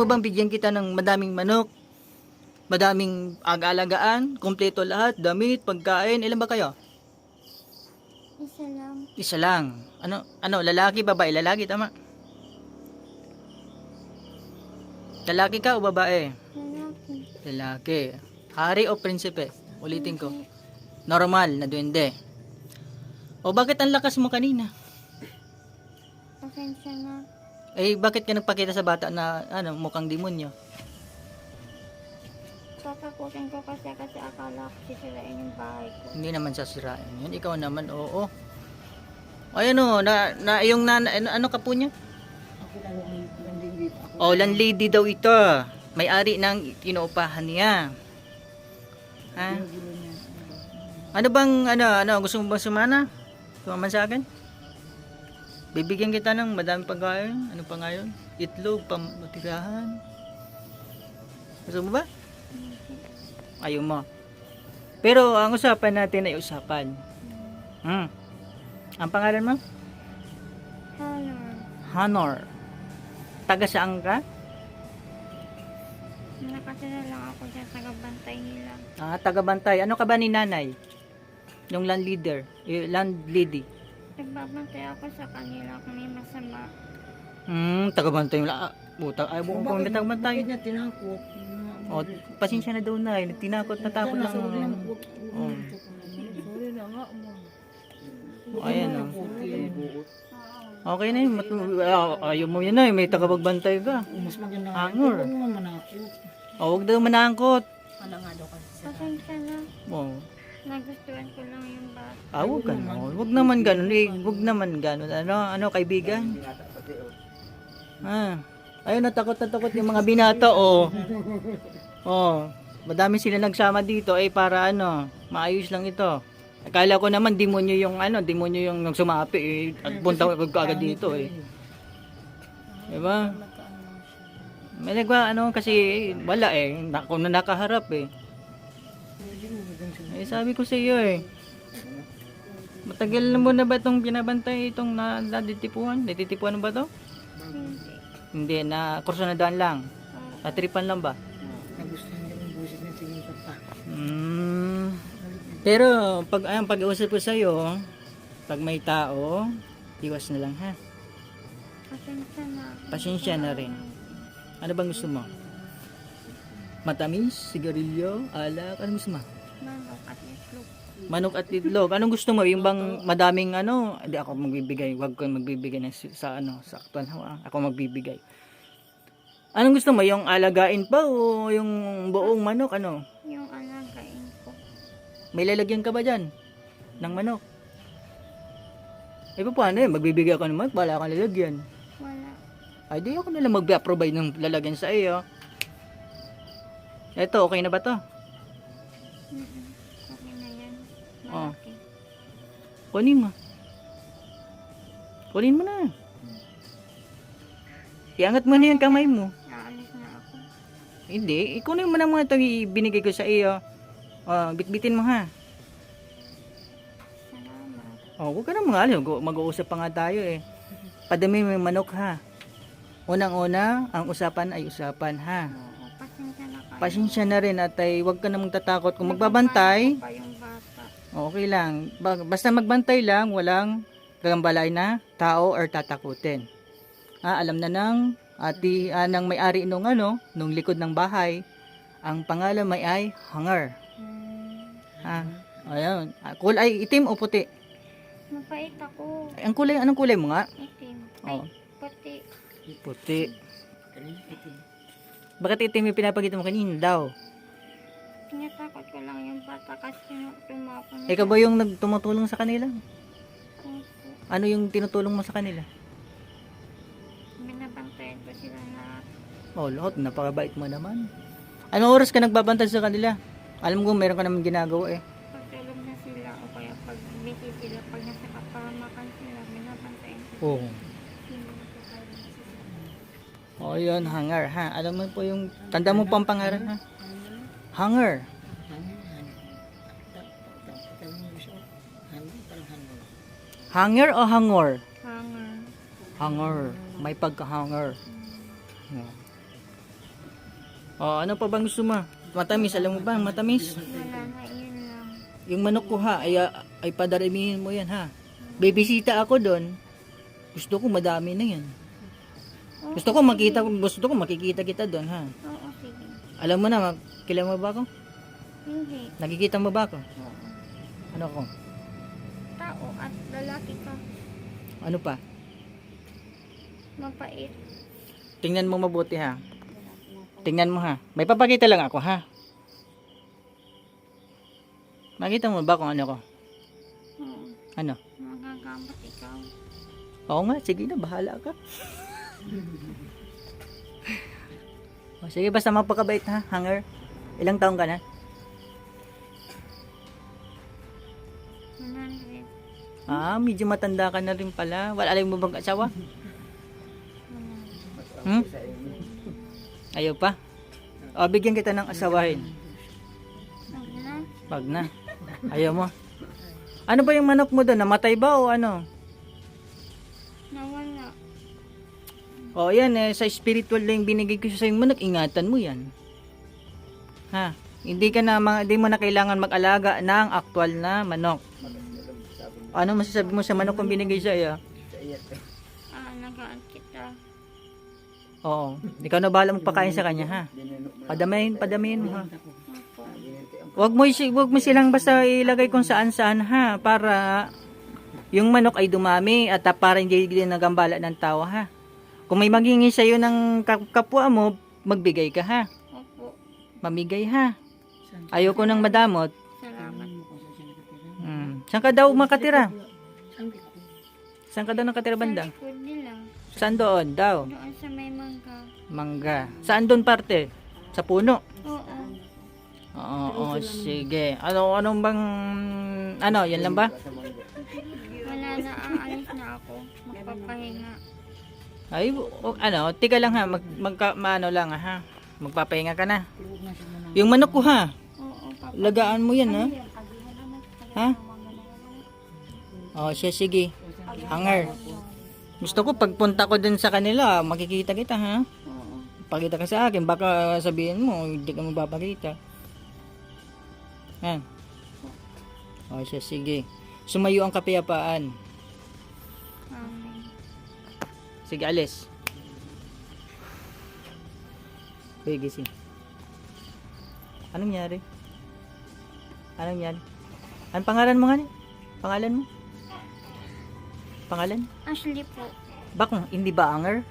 mo bang bigyan kita ng madaming manok? Madaming ag-alagaan, kompleto lahat, damit, pagkain, ilan ba kayo? Isa lang. Isa lang. Ano, ano, lalaki, babae, lalaki, tama? Lalaki ka o babae? Lalaki. Lalaki. Hari o prinsipe? Ulitin ko. Normal na duwende. O bakit ang lakas mo kanina? Pasensya na. Eh, bakit ka nagpakita sa bata na ano, mukhang demonyo? Tatakutin ko kasi kasi akala ko sisirain yung bahay ko. Hindi naman sasirain yun. Ikaw naman, oo. Ay, ano, na, na, yung nana, ano, ano ka po niya? Oh, landlady daw ito. May-ari ng inuupahan niya. Ha? Ano bang, ano, ano, gusto mo bang sumana? Sumaman sa akin? Bibigyan kita ng madami pagkain. Ano pa ngayon? Itlog, pamatirahan. Gusto mo ba? Ayaw mo. Pero ang usapan natin ay usapan. Hmm. Ang pangalan mo? Honor. Honor. Taga saan ka? Nakatira lang ako dyan sa gabantay nila. Ah, taga Bantay. Ano ka ba ni nanay? Yung land leader, yung land lady. Nagbabantay ako sa kanila kung may masama. Hmm, taga Bantay. Ah, puta, ay buong kong taga Bantay. niya tinakot? Oh, pasensya na daw na. eh. Tinakot na takot lang. Oh. Sorry na nga mo. Oh, ayan oh. Okay na yun. Ah, ayaw mo yun na. eh. May tagapagbantay ka. Mas maganda Hangor. Huwag mo manakot. Oh, huwag daw manangkot. Ano nga daw kasi Pasensya na. Oh. Nagustuhan ko lang yung bata. Ah, huwag na. Huwag naman ganun. Eh, huwag naman ganun. Ano, ano, kaibigan? Ah. Ayun, natakot na takot yung mga binata, oh. Oh. Madami sila nagsama dito, eh, para ano, maayos lang ito. Akala ko naman, demonyo yung ano, demonyo yung nagsumapi, eh. At punta ko agad dito, eh. Diba? May nagwa, ano, kasi, wala, eh. Kung na nakaharap, eh. Eh, sabi ko sa iyo, eh. Matagal na mo na ba itong binabantay itong na, naditipuan? Natitipuan ba to? Hindi. Hindi, na kurso na daan lang. Natripan lang ba? Nagustuhan niya yung busit niya sige pa. Mm. Pero, pag ayang pag-uusap ko sa iyo, pag may tao, iwas na lang ha. pasensya na. Pasensya na rin. Ano bang gusto mo? Matamis, sigarilyo, alak, ano gusto mo? Manok at itlog. Manok at itlog. Anong gusto mo? Yung bang madaming ano? Hindi ako magbibigay. Huwag ko magbibigay si- sa ano, sa aktuan. Ha? Ako magbibigay. Anong gusto mo? Yung alagain pa o yung buong manok? Ano? Yung alagain ko. May lalagyan ka ba dyan? Ng manok? Eh, paano yun? Magbibigay ako ng manok, bala kang lalagyan. Wala. Ay, di ako nalang mag-provide ng lalagyan sa iyo. Eto, okay na ba to? Okay na yan. Oh. Malaki. Kunin mo. Kunin mo na. Iangat mo na yung kamay mo. Aalis na ako. Hindi, ikunin mo na mga ito binigay ko sa iyo. Oh, bitbitin mo ha. Salamat. Oh, huwag ka na mga alam. Mag-uusap pa nga tayo eh. Padami mo yung manok ha. Unang-una, ang usapan ay usapan ha. Oo, pasensya na rin at ay huwag ka na magtatakot. Kung magbabantay, Pa yung bata. okay lang. Ba- Basta magbantay lang, walang gagambalay na tao or tatakutin. Ah, alam na ng ati ah, ng may-ari nung ano, nung likod ng bahay, ang pangalan may ay Hangar. Hmm. Ha? Ayun. Ah, kulay itim o puti? Mapait ako. Ay, ang kulay, anong kulay mo nga? Itim. Ay, Oh, pati. puti. Bakit itim yung pinapakita mo kanina daw? Tinatakot ko lang yung bata kasi tumapon. Ikaw ba yung nagtumutulong sa kanila? Opo. Ano yung tinutulong mo sa kanila? Binabantayan ko sila na Oh, lahat. Napakabait mo naman. Anong oras ka nagbabantay sa kanila? Alam ko, meron ka naman ginagawa eh. pagtulog na sila o kaya pag busy sila, pag nasa kapamakan sila, binabantayan ko. Oo. Kayo Oh, yun, hangar, ha? Alam mo po yung, tanda mo pang pangalan, ha? Hangar. Hanger o hangor? Hanger. Hanger. May pagka-hanger. Oh. Ano pa bang gusto mo? Matamis, alam mo ba? Matamis. Wala lang. Yung manok ko ha, ay, ay padaramihin mo yan ha. Bibisita ako doon. Gusto ko madami na yan. Oo, Gusto ko makita, gusto ko makikita kita doon ha. Oo, sige. Alam mo na, kilala mo ba ako? Hindi. Nakikita mo ba ako? Oo. Ano ako? Tao at lalaki ka. Ano pa? Mapait. Tingnan mo mabuti ha. Tingnan mo ha. May papakita lang ako ha. Makita mo ba kung ano ko? Oo. Ano? Magagamot ikaw. Oo nga, sige na, bahala ka. o, sige, basta mapakabait ha, hanger. Ilang taong ka na? 100. Ah, medyo matanda ka na rin pala. Wala alam mo bang asawa? Hmm? Ayaw pa? O, bigyan kita ng asawahin. Wag na. Ayaw mo. Ano ba yung manok mo doon? Namatay ba o ano? O yan eh, sa spiritual lang binigay ko sa yung manok, ingatan mo yan. Ha? Hindi ka na, mga- hindi mo na kailangan mag-alaga ng aktual na manok. Ano masasabi mo sa manok kung binigay sa iyo? Ah, nagaan kita. Oo. Ikaw na bahala magpakain sa kanya ha. Padamayin, padamayin mo ha. Opo. Wag mo, wag mo silang basta ilagay kung saan saan ha. Para yung manok ay dumami at para hindi din nagambala ng tao ha. Kung may maghingi sa'yo ng kap- kapwa mo, magbigay ka ha. Opo. Mamigay ha. Ayoko nang madamot. Salamat. Hmm. Saan ka daw makatira? Saan ka daw nakatira banda? Sa likod nila. Saan doon daw? Doon sa may mangga. Mangga. Saan doon parte? Sa puno? Oo. Oo, oo, sige. Ano, anong bang, ano, yan lang ba? Wala na, aalis na ako. Magpapahinga. Ay, ano, tiga lang ha, mag, magka, maano lang ha. Magpapahinga ka na. Yung manok ko ha, lagaan mo yan ha. Ha? Oh, siya, sige. Hanger. Gusto ko pagpunta ko dun sa kanila, makikita kita ha. Pakita ka sa akin, baka sabihin mo, hindi ka mapapakita. Yan. O siya, sige. Sumayo ang kapayapaan. Sige, alis. Uy, gising. Anong nangyari? Anong nangyari? Anong pangalan mo nga ni? Pangalan mo? Pangalan? Ashley po. Bakong hindi ba anger?